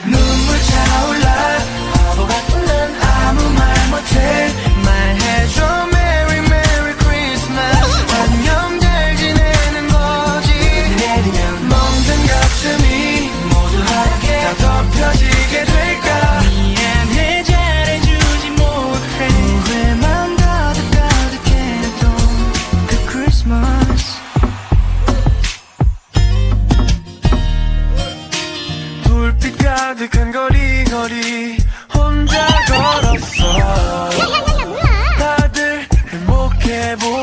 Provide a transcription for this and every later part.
눈물 차올라. 바보 같은 난 아무 말 못해. 말해줘 bon.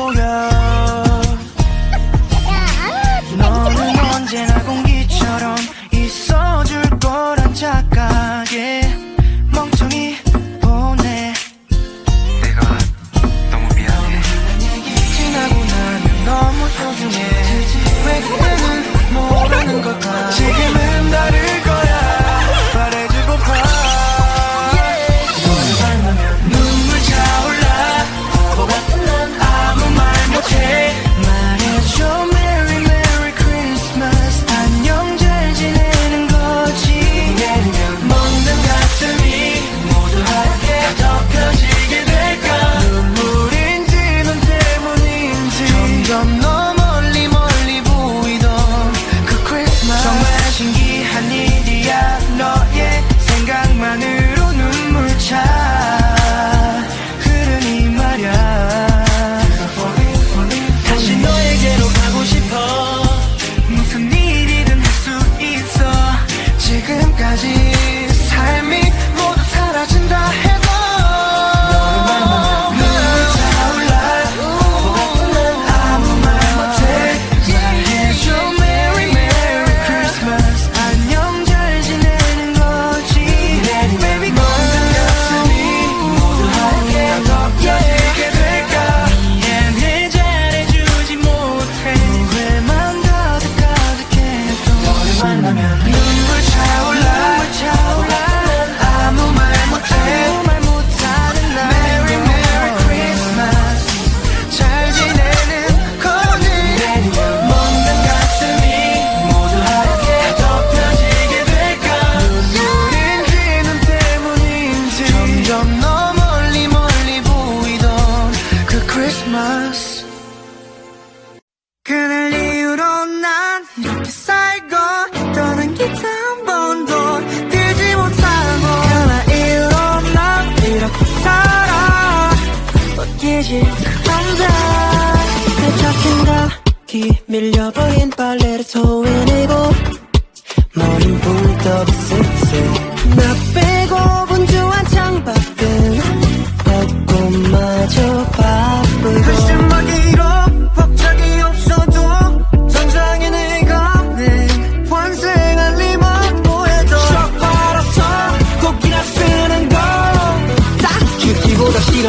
삶이 모두 사라진다 해. Christmas. 그날 이후로 난 이렇게 살고 떠난 기타 한 번도 들지 못하고 그날 이후로 난 이렇게 살아. 벗기지 혼자 대적인 각이 밀려 보인 빨래를 토해내고 머린 붕 떠있을 때나 빼고 분주한 창밖은 벚꽃마저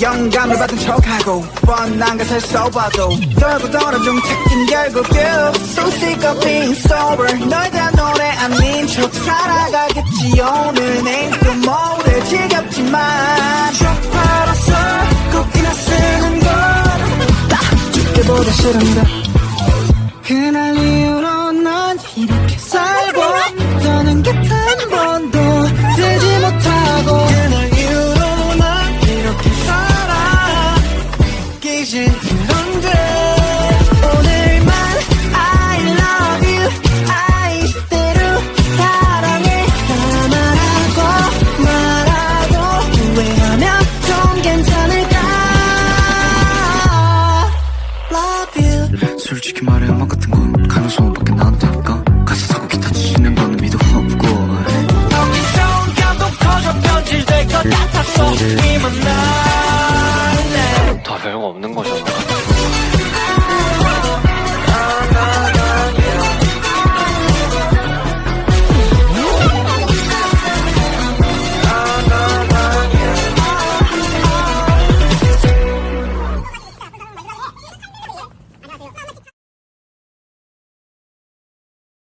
영감을 받은 척하고 뻔한 것을 써봐도 떨고 떨어 중책인 결국 you So sick of being sober. 널 다 노래 아닌 척 살아가겠지. 오늘 내일도 모레 지겹지만 쭉 팔았어 꼭이나 쓰는 걸다 죽기보다 싫은데. 솔직히 말해 음악 같은 건 가능성밖에 나한테 없다. 가사 쓰고 기타 치는 거는 믿음 없고. 여기서 감독 커져 변질될 것 같았어. 네. 이만 나.